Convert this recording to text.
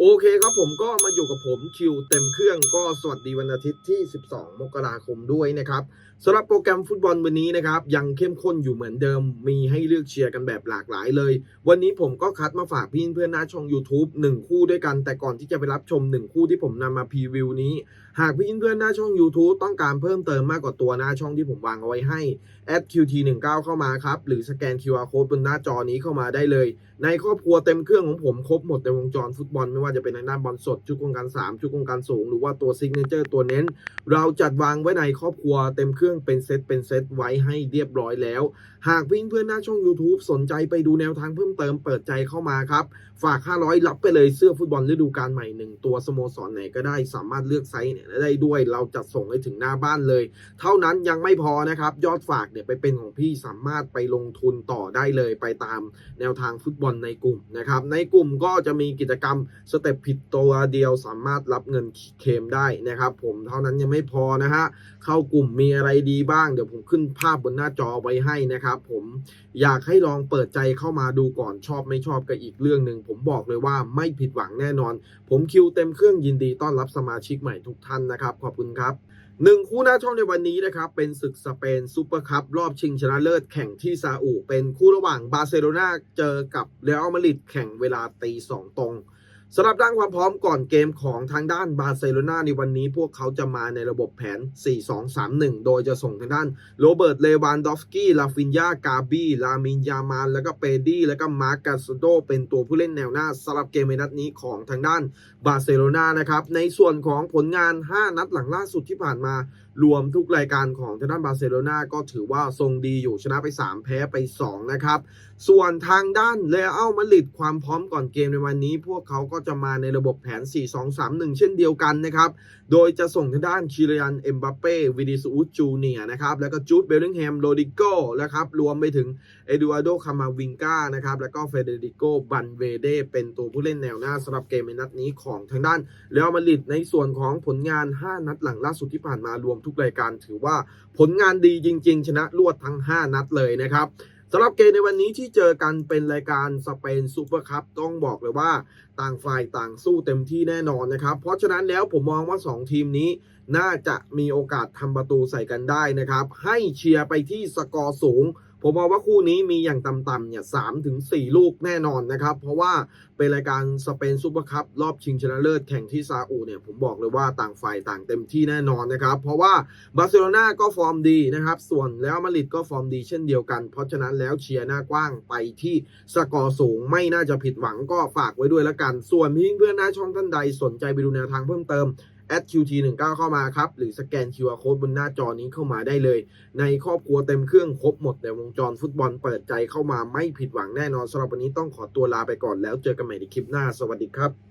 โอเคครับผมก็มาอยู่กับผมคิวเต็มเครื่องก็สวัสดีวันอาทิตย์ที่ 12 มกราคมด้วยนะครับสำหรับโปรแกรมฟุตบอลวันนี้นะครับ ยังเข้มข้นอยู่เหมือนเดิม มีให้เลือกเชียร์กันแบบหลากหลายเลย วันนี้ผมก็คัดมาฝากพี่เพื่อนหน้าช่อง YouTube 1 คู่ด้วยกัน แต่ก่อนที่จะไปรับชม 1 คู่ที่ผมนำมาพรีวิวนี้ หากพี่เพื่อนหน้าช่อง YouTube ต้องการเพิ่มเติมมากกว่าตัวหน้าช่องที่ผมวางเอาไว้ให้ @qt19 เข้ามาครับหรือสแกน QR code บนหน้าจอนี้เข้ามาได้เลย ในครอบครัวเต็มเครื่องของผมครบหมดในวงจรฟุตบอลไม่ว่าจะเป็นในด้านบอลสดชุดโครงการ3ชุดโครงการสูง หรือว่าตัวซิกเนเจอร์ตัวเน้น เราจัดวางไว้ในครอบครัวเต็มเครื่องเป็นเซตเป็นเซตไว้ให้เรียบร้อยแล้ว หากพี่เพื่อนๆหน้าช่อง YouTube สนใจไปดูแนวทางเพิ่มเติมเปิดใจเข้ามาครับ ฝาก 500 รับไปเลยเสื้อฟุตบอลฤดูกาลใหม่หนึ่งตัวสโมสรไหนก็ได้สามารถเลือกไซส์เนี่ยได้ด้วยเราจัดส่งให้ถึงหน้าบ้านเลย เท่านั้นยังไม่พอนะครับยอดฝากเนี่ยไปเป็นของพี่สามารถไปลงทุนต่อได้เลยไปตามแนวทางฟุตบอลในกลุ่มนะครับ ในกลุ่มก็จะมีกิจกรรมสเต็ปผิดตัวเดียวสามารถรับเงินเคมได้นะครับ ผมเท่านั้นยังไม่พอนะฮะเข้ากลุ่มมีอะไรดีบ้าง เดี๋ยวผมขึ้นภาพบนหน้าจอไว้ให้นะครับ ผมอยากให้ลองเปิดใจเข้ามาดูก่อนชอบไม่ชอบก็อีกเรื่องหนึ่งผมบอกเลยว่าไม่ผิดหวังแน่นอน ผมคิวเต็มเครื่องยินดีต้อนรับสมาชิกใหม่ทุกท่านนะครับ ขอบคุณครับ หนึ่งคู่หน้าช่องในวันนี้นะครับ เป็นศึกสเปนซูเปอร์คัพรอบชิงชนะเลิศแข่งที่ซาอุ เป็นคู่ระหว่างบาร์เซโลนาเจอกับเรอัลมาดริดแข่งเวลาตีสองตรง สำหรับด้านความพร้อมก่อนเกมของทางด้านบาร์เซโลนาในวันนี้พวกเขาจะมาในระบบแผน 4-2-3-1 โดยจะส่งทางด้านโรเบิร์ต เลวานดอฟสกี้ลาฟินยากาบีลามินยามาน แล้วก็เปดี้ แล้วก็มาร์กกาสโด เป็นตัวผู้เล่นแนวหน้าสำหรับเกมในนัดนี้ของทางด้านบาร์เซโลนานะครับ ในส่วนของผลงาน 5 นัดหลังล่าสุดที่ผ่านมารวมทุกรายการของทางด้านบาร์เซโลนาก็ถือว่าทรงดีอยู่ชนะไป 3 แพ้ไป 2 นะครับ ส่วนทางด้านเรอัลมาดริดความพร้อมก่อนเกมในวันนี้ พวกเขาก็็จะมาในระบบแผน 4-2-3-1 เช่นเดียวกันนะครับ โดยจะส่งทางด้านคิริยัน เอ็มบัปเป้ วิดิสูจูเนียนะครับ แล้วก็จูดเบลลิงแฮม โรดิโก้นะครับ รวมไปถึงเอดูอาร์โด คามาวิงกานะครับ แล้วก็เฟเดริโก บันเวเด เป็นตัวผู้เล่นแนวหน้าสำหรับเกมในนัดนี้ของทางด้านเรอัลมาดริดในส่วนของผลงาน 5 นัดหลังล่าสุดที่ผ่านมารวมทุกรายการ ถือว่าผลงานดีจริง ๆ ชนะรวดทั้ง 5 นัดเลยนะครับ สำหรับเกมในวันนี้ที่เจอกันเป็นรายการสเปนซูเปอร์คัพต้องบอกเลยว่าต่างฝ่ายต่างสู้เต็มที่แน่นอนนะครับ เพราะฉะนั้นแล้วผมมองว่า 2 ทีมนี้น่าจะมีโอกาสทำประตูใส่กันได้นะครับ ให้เชียร์ไปที่สกอร์สูง ผมมองว่าคู่นี้มีอย่างต่ำๆเนี่ยสามถึงสี่ลูกแน่นอนนะครับ เพราะว่าเป็นรายการสเปนซูเปอร์คัพรอบชิงชนะเลิศแข่งที่ซาอุเนี่ยผมบอกเลยว่าต่างฝ่ายต่างเต็มที่แน่นอนนะครับ เพราะว่าบาร์เซโลนาก็ฟอร์มดีนะครับ ส่วนแล้วมาริดก็ฟอร์มดีเช่นเดียวกัน เพราะฉะนั้นแล้วเชียร์หน้ากว้างไปที่สกอร์สูงไม่น่าจะผิดหวังก็ฝากไว้ด้วยละกัน ส่วนพี่เพื่อนหน้าช่องท่านใดสนใจไปดูแนวทางเพิ่มเติม @qt19 เข้ามาครับ หรือสแกน QR code บนหน้าจอนี้เข้ามาได้เลย ในครอบครัวเต็มเครื่องครบหมดในวงจรฟุตบอลเปิดใจเข้ามาไม่ผิดหวังแน่นอนสำหรับวันนี้ต้องขอตัวลาไปก่อนแล้วเจอกันใหม่ในคลิปหน้าสวัสดีครับ